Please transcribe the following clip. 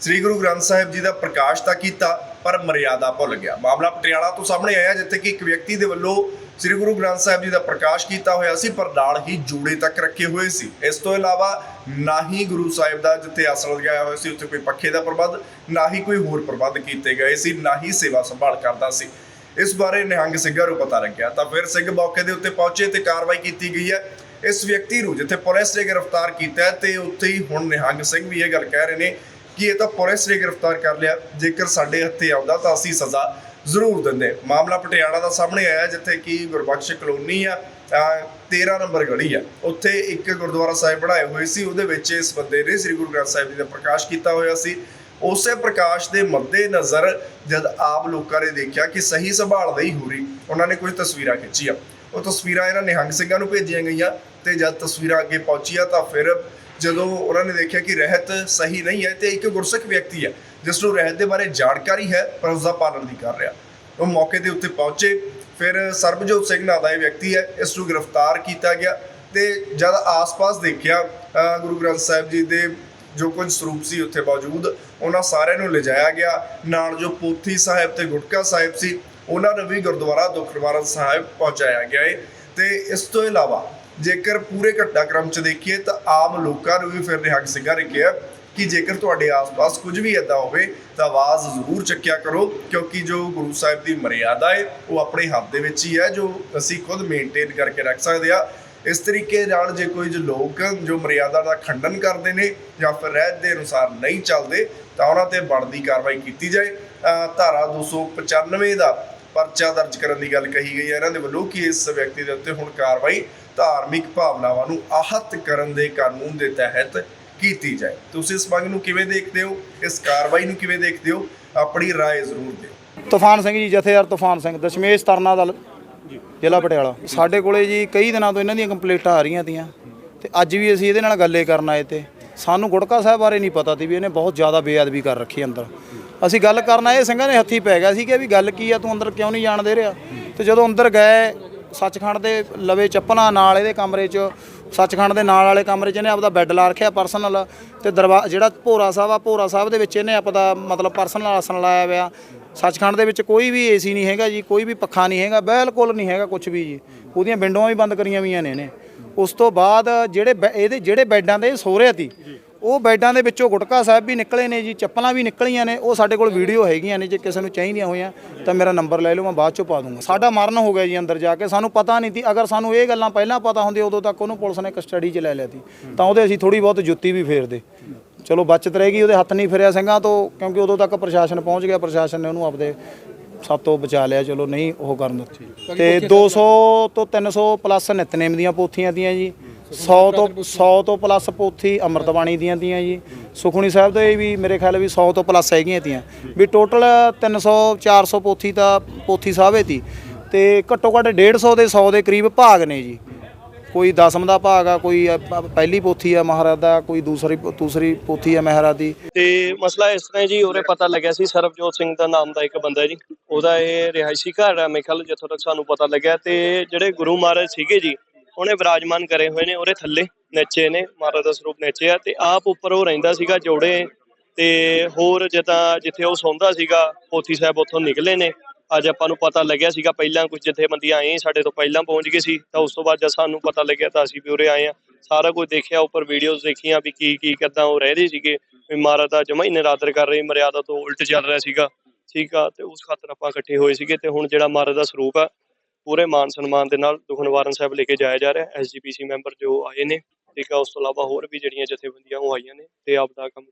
ਸ੍ਰੀ ਗੁਰੂ ਗ੍ਰੰਥ ਸਾਹਿਬ ਜੀ ਦਾ ਪ੍ਰਕਾਸ਼ ਤਾਂ ਕੀਤਾ, ਪਰ ਮਰਿਆਦਾ ਭੁੱਲ ਗਿਆ। ਮਾਮਲਾ ਪਟਿਆਲਾ ਤੋਂ ਸਾਹਮਣੇ ਆਇਆ, ਜਿੱਥੇ ਕਿ ਇੱਕ ਵਿਅਕਤੀ ਦੇ ਵੱਲੋਂ ਸ੍ਰੀ ਗੁਰੂ ਗ੍ਰੰਥ ਸਾਹਿਬ ਜੀ ਦਾ ਪ੍ਰਕਾਸ਼ ਕੀਤਾ ਹੋਇਆ ਸੀ, ਪਰ ਨਾਲ ਹੀ ਜੂੜੇ ਤੱਕ ਰੱਖੇ ਹੋਏ ਸੀ। ਇਸ ਤੋਂ ਇਲਾਵਾ ਨਾ ਹੀ ਗੁਰੂ ਸਾਹਿਬ ਦਾ ਜਿੱਥੇ ਆਸਣ ਲਗਾਇਆ ਹੋਇਆ ਸੀ, ਉੱਥੇ ਕੋਈ ਪੱਖੇ ਦਾ ਪ੍ਰਬੰਧ, ਨਾ ਹੀ ਕੋਈ ਹੋਰ ਪ੍ਰਬੰਧ ਕੀਤੇ ਗਏ ਸੀ, ਨਾ ਹੀ ਸੇਵਾ ਸੰਭਾਲ ਕਰਦਾ ਸੀ। ਇਸ ਬਾਰੇ ਨਿਹੰਗ ਸਿੰਘਾਂ ਨੂੰ ਪਤਾ ਲੱਗਿਆ। ਤਾਂ ਫਿਰ ਸਿੰਘ ਮੌਕੇ ਦੇ ਉੱਤੇ ਪਹੁੰਚੇ ਤੇ ਕਾਰਵਾਈ ਕੀਤੀ ਗਈ ਹੈ। ਇਸ ਵਿਅਕਤੀ ਨੂੰ ਜਿੱਥੇ ਪੁਲਿਸ ਨੇ ਗ੍ਰਿਫਤਾਰ ਕੀਤਾ ਤੇ ਉੱਥੇ ਹੀ ਹੁਣ ਨਿਹੰਗ ਸਿੰਘ ਵੀ ਇਹ ਗੱਲ ਕਹਿ ਰਹੇ ਨੇ ਕਿ ਇਹ ਤਾਂ ਪੁਲਿਸ ਨੇ ਗ੍ਰਿਫਤਾਰ ਕਰ ਲਿਆ? ਜੇਕਰ ਸਾਡੇ ਹੱਥੇ ਆਉਂਦਾ ਤਾਂ ਅਸੀਂ ਸਜ਼ਾ ਜ਼ਰੂਰ ਦਿੰਦੇ। ਮਾਮਲਾ ਪਟਿਆਲਾ ਦਾ ਸਾਹਮਣੇ ਆਇਆ, ਜਿੱਥੇ ਕਿ ਗੁਰਬਖਸ਼ ਕਲੋਨੀ ਆ ਅਹ 13 ਨੰਬਰ ਗਲੀ ਆ। ਉੱਥੇ ਇੱਕ ਗੁਰਦੁਆਰਾ ਸਾਹਿਬ ਬਣਾਏ ਹੋਏ ਸੀ। ਉਹਦੇ ਵਿੱਚ ਇਸ ਬੰਦੇ ਨੇ ਸ੍ਰੀ ਗੁਰੂ ਗ੍ਰੰਥ ਸਾਹਿਬ ਜੀ ਦਾ ਪ੍ਰਕਾਸ਼ ਕੀਤਾ ਹੋਇਆ ਸੀ। ਉਸੇ ਪ੍ਰਕਾਸ਼ ਦੇ ਮੱਦੇ ਨਜ਼ਰ ਜਦ ਆਪ ਲੋਕਾਂ ਨੇ ਦੇਖਿਆ ਕਿ ਸਹੀ ਸੰਭਾਲ ਨਹੀਂ ਹੋ ਰਹੀ, ਉਹਨਾਂ ਨੇ ਕੁਝ ਤਸਵੀਰਾਂ ਖਿੱਚੀਆਂ। ਉਹ ਤਸਵੀਰਾਂ ਇਹਨਾਂ ਨਿਹੰਗ ਸਿੰਘਾਂ ਨੂੰ ਭੇਜੀਆਂ ਗਈਆਂ ਤੇ ਜਦ ਤਸਵੀਰਾਂ ਅੱਗੇ ਪਹੁੰਚੀਆਂ ਤਾਂ ਫਿਰ ਜਦੋਂ ਉਹਨਾਂ ਨੇ ਦੇਖਿਆ ਕਿ ਰਹਿਤ ਸਹੀ ਨਹੀਂ ਹੈ ਤੇ ਇੱਕ ਗੁਰਸਿੱਖ ਵਿਅਕਤੀ ਹੈ, ਜਿਸ ਨੂੰ ਰਹਿਤ ਦੇ ਬਾਰੇ ਜਾਣਕਾਰੀ ਹੈ, ਪਰ ਉਸ ਦਾ ਪਾਲਣ ਨਹੀਂ ਕਰ ਰਿਹਾ। ਉਹ ਮੌਕੇ ਦੇ ਉੱਤੇ ਪਹੁੰਚੇ, ਫਿਰ ਸਰਬਜੋਤ ਸਿੰਘ ਨਾਂ ਦਾ ਇਹ ਵਿਅਕਤੀ ਹੈ, ਇਸ ਨੂੰ ਗ੍ਰਿਫਤਾਰ ਕੀਤਾ ਗਿਆ ਤੇ ਜਦ ਆਸ-ਪਾਸ ਦੇਖਿਆ ਗੁਰੂ ਗ੍ਰੰਥ ਸਾਹਿਬ ਜੀ ਦੇ ਜੋ ਕੁਝ ਸਰੂਪ ਸੀ ਉੱਥੇ ਮੌਜੂਦ, ਉਹਨਾਂ ਸਾਰਿਆਂ ਨੂੰ ਲਿਜਾਇਆ ਗਿਆ। ਨਾਲ ਜੋ ਪੋਥੀ ਸਾਹਿਬ ਤੇ ਗੁਟਕਾ ਸਾਹਿਬ ਸੀ ਉਹਨਾਂ ਨੂੰ ਵੀ ਗੁਰਦੁਆਰਾ ਦੁੱਖ ਨਿਵਾਰਨ ਸਾਹਿਬ ਪਹੁੰਚਾਇਆ ਗਿਆ ਹੈ ਤੇ ਇਸ ਤੋਂ ਇਲਾਵਾ ਜੇਕਰ ਪੂਰੇ ਘਟਨਾਕ੍ਰਮ ਚ ਦੇਖੀਏ ਤਾਂ ਆਮ ਲੋਕਾਂ ਨੂੰ ਵੀ ਫਿਰ ਨਿਹੰਗ ਸਿੰਘਾਂ ਨੇ ਕਿਹਾ ਕਿ ਜੇਕਰ ਤੁਹਾਡੇ ਆਸ-ਪਾਸ ਕੁਝ ਵੀ ਇਦਾਂ ਹੋਵੇ ਤਾਂ ਆਵਾਜ਼ ਜ਼ਰੂਰ ਚੱਕਿਆ ਕਰੋ, ਕਿਉਂਕਿ ਜੋ ਗੁਰੂ ਸਾਹਿਬ ਦੀ ਮਰਿਆਦਾ ਹੈ ਉਹ ਆਪਣੇ ਹੱਥ ਦੇ ਵਿੱਚ ਹੀ ਹੈ, ਜੋ ਅਸੀਂ ਖੁਦ ਮੇਨਟੇਨ ਕਰਕੇ ਰੱਖ ਸਕਦੇ ਆ ਇਸ ਤਰੀਕੇ ਨਾਲ ਜੇ ਕੋਈ ਜੋ ਲੋਕ ਜੋ ਮਰਿਆਦਾ ਦਾ ਖੰਡਨ ਕਰਦੇ ਨੇ ਜਾਂ ਫਿਰ ਰਹਿਤ ਦੇ ਅਨੁਸਾਰ ਨਹੀਂ ਚੱਲਦੇ, ਤਾਂ ਉਹਨਾਂ ਤੇ ਬਣਦੀ ਕਾਰਵਾਈ ਕੀਤੀ ਜਾਏ। ਅਹ ਧਾਰਾ 295 ਦਾ ਪਰਚਾ ਦਰਜ ਕਰਨ ਦੀ ਗੱਲ ਕਹੀ ਗਈ ਹੈ ਇਹਨਾਂ ਦੇ ਵੱਲੋਂ ਕਿ ਇਸ ਵਿਅਕਤੀ ਦੇ ਉੱਤੇ ਹੁਣ ਕਾਰਵਾਈ ਧਾਰਮਿਕ ਭਾਵਨਾਵਾਂ ਨੂੰ ਆਹਤ ਕਰਨ ਦੇ ਕਾਨੂੰਨ ਦੇ ਤਹਿਤ ਕੀਤੀ ਜਾਏ ਤੁਸੀਂ ਇਸ ਮੰਗ ਨੂੰ ਕਿਵੇਂ ਦੇਖਦੇ ਹੋ ਇਸ ਕਾਰਵਾਈ ਨੂੰ ਕਿਵੇਂ ਦੇਖਦੇ ਹੋ ਆਪਣੀ رائے ਜ਼ਰੂਰ ਦਿਓ ਤੂਫਾਨ ਸਿੰਘ ਜੀ ਜਥੇਦਾਰ ਤੂਫਾਨ ਸਿੰਘ ਦਸ਼ਮੇਸ਼ ਤਰਨਾ ਦਲ ਜ਼ਿਲ੍ਹਾ ਪਟਿਆਲਾ ਸਾਡੇ ਕੋਲੇ ਜੀ ਕਈ ਦਿਨਾਂ ਤੋਂ ਇਹਨਾਂ ਦੀਆਂ ਕੰਪਲੇਂਟਾਂ ਆ ਰਹੀਆਂ ਤੀਆਂ ਤੇ ਅੱਜ ਵੀ ਅਸੀਂ ਇਹਦੇ ਨਾਲ ਗੱਲੇ ਕਰਨ ਆਏ ਤੇ ਸਾਨੂੰ ਗੁੜਕਾ ਸਾਹਿਬ ਬਾਰੇ ਨਹੀਂ ਪਤਾ ਸੀ ਵੀ ਇਹਨੇ ਬਹੁਤ ਜ਼ਿਆਦਾ ਬੇਅਦਬੀ ਕਰ ਰੱਖੀ ਅੰਦਰ ਅਸੀਂ ਗੱਲ ਕਰਨਾ ਇਹ ਸਿੰਘਾਂ ਦੇ ਹੱਥੀ ਪੈ ਗਿਆ ਸੀ ਕਿ ਵੀ ਗੱਲ ਕੀ ਆ, ਤੂੰ ਅੰਦਰ ਕਿਉਂ ਨਹੀਂ ਜਾਣ ਦੇ ਰਿਹਾ? ਤੇ ਜਦੋਂ ਅੰਦਰ ਗਏ, ਸੱਚਖੰਡ ਦੇ ਲਵੇ ਚੱਪਲਾਂ ਨਾਲ ਇਹਦੇ ਕਮਰੇ 'ਚ, ਸੱਚਖੰਡ ਦੇ ਨਾਲ ਵਾਲੇ ਕਮਰੇ 'ਚ ਇਹਨੇ ਆਪਦਾ ਬੈੱਡ ਲਾ ਰੱਖਿਆ ਪਰਸਨਲ ਤੇ ਦਰਵਾ, ਜਿਹੜਾ ਭੋਰਾ ਸਾਹਿਬ ਆ, ਭੋਰਾ ਸਾਹਿਬ ਦੇ ਵਿੱਚ ਇਹਨੇ ਆਪਦਾ ਮਤਲਬ ਪਰਸਨਲ ਆਸਣ ਲਾਇਆ ਹੋਇਆ। ਸੱਚਖੰਡ ਦੇ ਵਿੱਚ ਕੋਈ ਵੀ ਏਸੀ ਨਹੀਂ ਹੈਗਾ ਜੀ, ਕੋਈ ਵੀ ਪੱਖਾ ਨਹੀਂ ਹੈਗਾ, ਬਿਲਕੁਲ ਨਹੀਂ ਹੈਗਾ ਕੁਝ ਵੀ ਜੀ। ਉਹਦੀਆਂ ਵਿੰਡੋਆਂ ਵੀ ਬੰਦ ਕਰੀਆਂ ਹੋਈਆਂ ਨੇ ਇਹਨੇ। ਉਸ ਤੋਂ ਬਾਅਦ ਜਿਹੜੇ ਬੈ- ਇਹਦੇ ਜਿਹੜੇ ਬੈੱਡਾਂ ਦੇ ਸੋਹਰੇ ਤੀ। ਉਹ ਬੈੱਡਾਂ ਦੇ ਵਿੱਚੋਂ ਗੁਟਕਾ ਸਾਹਿਬ ਵੀ ਨਿਕਲੇ ਨੇ ਜੀ ਚੱਪਲਾਂ ਵੀ ਨਿਕਲੀਆਂ ਨੇ ਉਹ ਸਾਡੇ ਕੋਲ ਵੀਡੀਓ ਹੈਗੀਆਂ ਨੇ ਜੇ ਕਿਸੇ ਨੂੰ ਚਾਹੀਦੀਆਂ ਹੋਈਆਂ ਤਾਂ ਮੇਰਾ ਨੰਬਰ ਲੈ ਲਓ ਮੈਂ ਬਾਅਦ ਚੋਂ ਪਾ ਦੂੰਗਾ। ਸਾਡਾ ਮਰਨ ਹੋ ਗਿਆ ਜੀ ਅੰਦਰ ਜਾ ਕੇ ਸਾਨੂੰ ਪਤਾ ਨਹੀਂ ਸੀ ਅਗਰ ਸਾਨੂੰ ਇਹ ਗੱਲਾਂ ਪਹਿਲਾਂ ਪਤਾ ਹੁੰਦੀਆਂ ਉਦੋਂ ਤੱਕ ਉਹਨੂੰ ਪੁਲਿਸ ਨੇ ਕਸਟਡੀ 'ਚ ਲੈ ਲਿਆ ਸੀ। ਤਾਂ ਉਹਦੇ ਅਸੀਂ ਥੋੜੀ ਬਹੁਤ ਜੁੱਤੀ ਵੀ ਫੇਰਦੇ। ਚਲੋ ਬਚਤ ਰਹੇਗੀ ਉਹਦੇ ਹੱਥ ਨਹੀਂ ਫਿਰਿਆ ਸਿੰਘਾਂ ਤੋਂ ਕਿਉਂਕਿ ਉਦੋਂ ਤੱਕ ਪ੍ਰਸ਼ਾਸਨ ਪਹੁੰਚ ਗਿਆ ਪ੍ਰਸ਼ਾਸਨ ਨੇ ਉਹਨੂੰ ਆਪਦੇ ਸਭ ਤੋਂ ਬਚਾ ਲਿਆ ਚਲੋ ਨਹੀਂ ਉਹ ਕਰਨ ਦਿੱਤੀ। ਤੇ 200 ਤੋਂ 300 ਪਲੱਸ ਨਿਤਨੇਮ ਦੀਆਂ ਪੋਥੀਆਂ ਦੀਆਂ ਜੀ। 100 ਤੋਂ 100 ਤੋਂ ਪਲੱਸ ਪੋਥੀ ਅੰਮ੍ਰਿਤਬਾਣੀ ਦੀਆਂ ਦੀਆਂ ਜੀ। ਸੁਖਣੀ ਸਾਹਿਬ ਦੇ ਵੀ ਮੇਰੇ ਖਿਆਲ ਵੀ 100 ਤੋਂ ਪਲੱਸ ਹੈਗੀਆਂ ਤੀਆਂ। ਵੀ ਟੋਟਲ 300 400 ਪੋਥੀ ਤਾਂ ਪੋਥੀ ਸਾਹਿਬੇ ਤੀ। ਤੇ ਘੱਟੋ ਘੱਟ 150 ਦੇ 100 ਦੇ ਕਰੀਬ ਭਾਗ ਨੇ ਜੀ। ਕੋਈ ਦਸਮ ਦਾ ਭਾਗ ਆ, ਕੋਈ ਪਹਿਲੀ ਪੋਥੀ ਆ ਮਹਾਰਾਜ ਦਾ, ਕੋਈ ਦੂਸਰੀ ਦੂਸਰੀ ਪੋਥੀ ਆ ਮਹਾਰਾਜ ਦੀ। ਤੇ ਮਸਲਾ ਇਸ ਤਰ੍ਹਾਂ ਜੀ ਉਹਰੇ ਪਤਾ ਲੱਗਿਆ ਸੀ ਸਰਬਜੋਤ ਸਿੰਘ ਦਾ ਨਾਮ ਦਾ ਇੱਕ ਬੰਦਾ ਜੀ। ਉਹਦਾ ਇਹ ਰਿਹਾਇਸ਼ੀ ਘਰ ਹੈ ਮੇਰੇ ਖਿਆਲ, ਜਿੱਥੋਂ ਤੱਕ ਸਾਨੂੰ ਪਤਾ ਲੱਗਿਆ। ਤੇ ਜਿਹੜੇ ਗੁਰੂ ਮਹਾਰਾਜ ਸੀਗੇ ਜੀ ਉਹਨੇ ਵਿਰਾਜਮਾਨ ਕਰੇ ਹੋਏ ਨੇ, ਉਹਦੇ ਥੱਲੇ ਨੀਚੇ ਨੇ ਮਹਾਰਾਜ ਦਾ ਸਰੂਪ ਨੀਚੇ ਆ ਤੇ ਆਪ ਉੱਪਰ ਉਹ ਰਹਿੰਦਾ ਸੀਗਾ ਜੋੜੇ ਤੇ ਹੋਰ ਜਿੱਦਾਂ ਜਿੱਥੇ ਉਹ ਸੌਂਦਾ ਸੀਗਾ, ਪੋਥੀ ਸਾਹਿਬ ਉੱਥੋਂ ਨਿਕਲੇ ਨੇ। ਅੱਜ ਆਪਾਂ ਨੂੰ ਪਤਾ ਲੱਗਿਆ ਸੀਗਾ ਪਹਿਲਾਂ ਕੁਝ ਜਥੇਬੰਦੀਆਂ ਆਏ ਸਾਡੇ ਤੋਂ ਪਹਿਲਾਂ ਪਹੁੰਚ ਗਏ ਸੀ, ਤਾਂ ਉਸ ਤੋਂ ਬਾਅਦ ਜਦ ਸਾਨੂੰ ਪਤਾ ਲੱਗਿਆ ਤਾਂ ਅਸੀਂ ਵੀ ਉਰੇ ਆਏ ਆ ਸਾਰਾ ਕੁਝ ਦੇਖਿਆ, ਉੱਪਰ ਵੀਡੀਓਜ਼ ਦੇਖੀਆਂ ਵੀ ਕੀ ਕੀ ਕਿੱਦਾਂ ਉਹ ਰਹਿ ਰਹੇ ਸੀਗੇ, ਵੀ ਮਹਾਰਾਜ ਦਾ ਜਮਾ ਹੀ ਨਿਰਾਦਰ ਕਰ ਰਹੀ, ਮਰਿਆਦਾ ਤੋਂ ਉਲਟ ਚੱਲ ਰਿਹਾ ਸੀਗਾ। ਠੀਕ ਆ, ਤੇ ਉਸ ਖਾਤਰ ਆਪਾਂ ਇਕੱਠੇ ਹੋਏ ਸੀਗੇ ਤੇ ਹੁਣ ਜਿਹੜਾ ਮਹਾਰਾਜ ਦਾ ਸਰੂਪ ਆ ਪੂਰੇ ਮਾਨ ਸਨਮਾਨ ਦੇ ਨਾਲ ਦੁਖ ਨਿਵਾਰਨ ਸਾਹਿਬ ਲੈ ਕੇ ਜਾਇਆ ਜਾ ਰਿਹਾ ਐਸਜੀਪੀਸੀ ਮੈਂਬਰ ਜੋ ਆਏ ਨੇ, ਠੀਕ ਆ, ਉਸ ਤੋਂ ਇਲਾਵਾ ਹੋਰ ਵੀ ਜਿਹੜੀਆਂ ਜਥੇਬੰਦੀਆਂ ਉਹ ਆਈਆਂ ਨੇ ਤੇ ਆਪ ਦਾ ਕੰਮ ਕਰ